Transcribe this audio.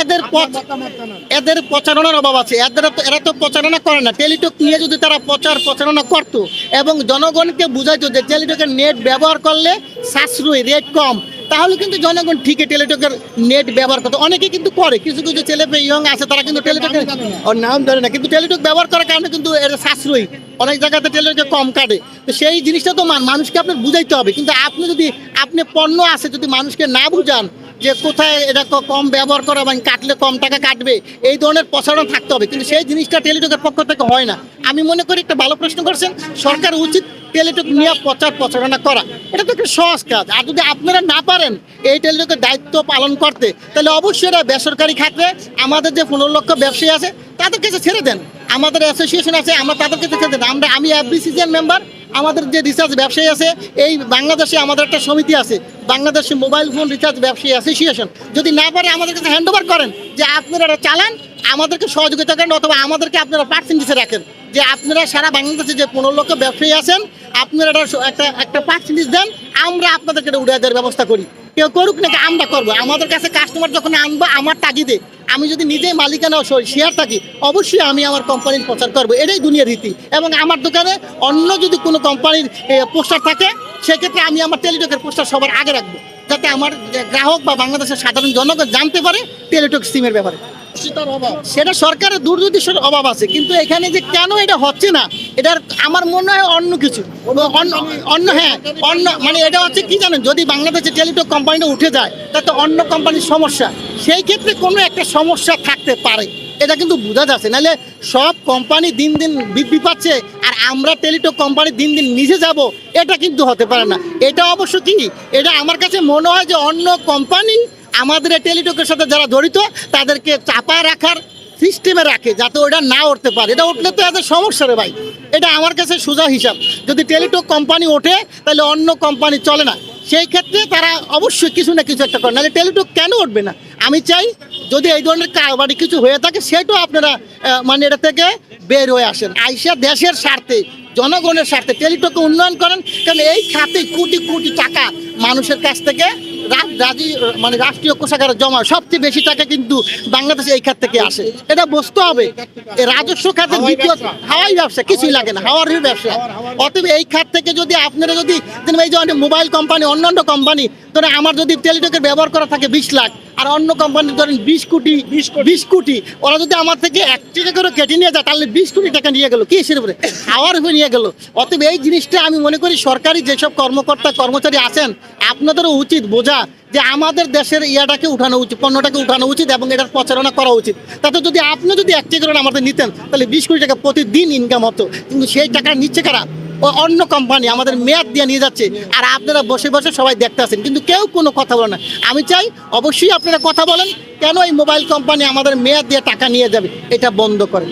এদের এদের প্রচারণার অভাব আছে। এদের এরা তো প্রচারণা করে না। টেলিটক নিয়ে যদি তারা প্রচার প্রচারণা করতো এবং জনগণকে বুঝাইতো যে টেলিটকের নেট ব্যবহার করলে সাশ্রয়ী রেট কম তাহলে কিন্তু জনগণ ঠিকই টেলিটকের নেট ব্যবহার করতো। অনেকে কিন্তু করে। কিছু কিছু ছেলে ইয়ং আছে তারা কিন্তু টেলিটকের নাম জানে না। কিন্তু টেলিটক ব্যবহার করার কারণে কিন্তু এর সাশ্রয়ী। অনেক জায়গাতে টেলিটকে কম কাটে। তো সেই জিনিসটা তো মানুষকে আপনার বুঝাইতে হবে। কিন্তু আপনি যদি আপনি পণ্য আছে যদি মানুষকে না বুঝান যে কোথায় এটা কম ব্যবহার করা এবং কাটলে কম টাকা কাটবে, এই ধরনের প্রচারণ থাকতে হবে। কিন্তু সেই জিনিসটা টেলিটকের পক্ষ থেকে হয় না। আমি মনে করি একটা ভালো প্রশ্ন করছেন, সরকার উচিত টেলিটক নিয়ে প্রচার প্রচারণা করা। এটা তো একটা সহজ কাজ। আর যদি আপনারা না পারেন এই টেলিটকের দায়িত্ব পালন করতে, তাহলে অবশ্যই এটা বেসরকারি খাতে আমাদের যে পনেরো লক্ষ ব্যবসায়ী আছে, তাদের কাছে ছেড়ে দেন। আমাদের অ্যাসোসিয়েশন আছে, আমরা তাদের কাছে ছেড়ে দেন। আমরা, আমি এফবিসিজিএন মেম্বার আমাদের যে রিসার্চ ব্যবসায়ী আছে, এই বাংলাদেশে আমাদের একটা সমিতি আছে, বাংলাদেশে মোবাইল ফোন রিচার্জ ব্যবসায়ী অ্যাসোসিয়েশন যদি না পারে, আমাদের কাছে হ্যান্ড করেন যে আপনারা চালান, আমাদেরকে সহযোগিতা করেন অথবা আমাদেরকে আপনারা পার্সেন্টেজে রাখেন। যে আপনারা সারা বাংলাদেশে যে পনেরো লক্ষ ব্যবসায়ী আছেন, আপনারা একটা একটা পার্সেন্টেজ দেন, আমরা আপনাদেরকে উড়ে দেওয়ার ব্যবস্থা করি। কেউ করুক নাকি আমরা করব। আমাদের কাছে কাস্টমার যখন আনব, আমার তাগিদে আমি যদি নিজে মালিকানা শেয়ার থাকি, অবশ্যই আমি আমার কোম্পানির প্রচার করব। এটাই দুনিয়ার রীতি। এবং আমার দোকানে অন্য যদি কোনো কোম্পানির পোস্টার থাকে, সেক্ষেত্রে আমি আমার টেলিটকের পোস্টার সবার আগে রাখব। যাতে আমার গ্রাহক বা বাংলাদেশের সাধারণ জনগণ জানতে পারে টেলিটক সিমের ব্যাপারে। সেটা সরকারের দুর্নীতির অভাব আছে কিন্তু এখানে যে কেন এটা হচ্ছে না এটার আমার মনে হয় অন্য কিছু। অন্য হ্যাঁ অন্য মানে এটা হচ্ছে কি জানেন যদি বাংলাদেশে টেলিটক কোম্পানিটা উঠে যায় তাতে অন্য কোম্পানির সমস্যা। সেই ক্ষেত্রে কোনো একটা সমস্যা থাকতে পারে এটা কিন্তু বোঝা যাচ্ছে। নাহলে সব কোম্পানি দিন দিন বৃদ্ধি পাচ্ছে আর আমরা টেলিটক কোম্পানি দিন দিন নিচে যাব এটা কিন্তু হতে পারে না। এটা অবশ্য কি এটা আমার কাছে মনে হয় যে অন্য কোম্পানি আমাদের টেলিটকের সাথে যারা জড়িত, তাদেরকে চাপা রাখার সিস্টেমে রাখে যাতে ওটা না উঠতে পারে। এটা উঠলে তো এত সমস্যা রে ভাই। এটা আমার কাছে সোজা হিসাব। যদি টেলিটক কোম্পানি ওঠে, তাহলে অন্য কোম্পানি চলে না। সেই ক্ষেত্রে তারা অবশ্যই কিছু না কিছু একটা করে। নাহলে টেলিটক কেন উঠবে না? আমি চাই যদি এই ধরনের কারবারি কিছু হয়ে থাকে, সেটাও আপনারা মানে এটা থেকে বের হয়ে আসেন। আইসা দেশের স্বার্থে, জনগণের স্বার্থে টেলিটককে উন্নয়ন করেন। কারণ এই খাতে কোটি কোটি টাকা মানুষের কাছ থেকে রাজি মানে রাষ্ট্রীয় কোষাগারে জমা সবচেয়ে বেশি টাকা কিন্তু বাংলাদেশে এই খাত থেকে আসে। এটা বুঝতে হবে রাজস্ব খাতে দ্বিতীয় হাওয়াই ব্যবসা কিছুই লাগে না হাওয়ার ব্যবসা। অতএব এই খাত থেকে যদি আপনারা যদি এই যে মোবাইল কোম্পানি অন্যান্য কোম্পানি ধরেন আমার যদি টেলিটকের ব্যবহার করা থাকে বিশ লাখ আর অন্য কোম্পানি ধরেন বিশ কোটি বিশ কোটি। ওরা যদি আমার থেকে এক টাকা করে কেটে নিয়ে যায় তাহলে বিশ কোটি টাকা নিয়ে গেলো। কি হিসেবে উপরে? হাওয়ার উপরে নিয়ে গেলো। অতএব এই জিনিসটা আমি মনে করি সরকারি যেসব কর্মকর্তা কর্মচারী আছেন আপনাদেরও উচিত বোঝা যে আমাদের দেশের ইয়াটাকে উঠানো উচিত পণ্যটাকে উঠানো উচিত এবং এটার প্রচারণা করা উচিত। তাতে যদি আপনি যদি এক টাকা করে আমাদের নিতেন তাহলে বিশ কোটি টাকা প্রতিদিন ইনকাম হতো। কিন্তু সেই টাকা নিচ্ছে কারা? অন্য কোম্পানি আমাদের মেয়াদ দিয়ে নিয়ে যাচ্ছে। আর আপনারা বসে বসে সবাই দেখতে আছেন। কিন্তু কেউ কোনো কথা বলে না। আমি চাই অবশ্যই আপনারা কথা বলেন, কেন এই মোবাইল কোম্পানি আমাদের মেয়াদ দিয়ে টাকা নিয়ে যাবে? এটা বন্ধ করেন।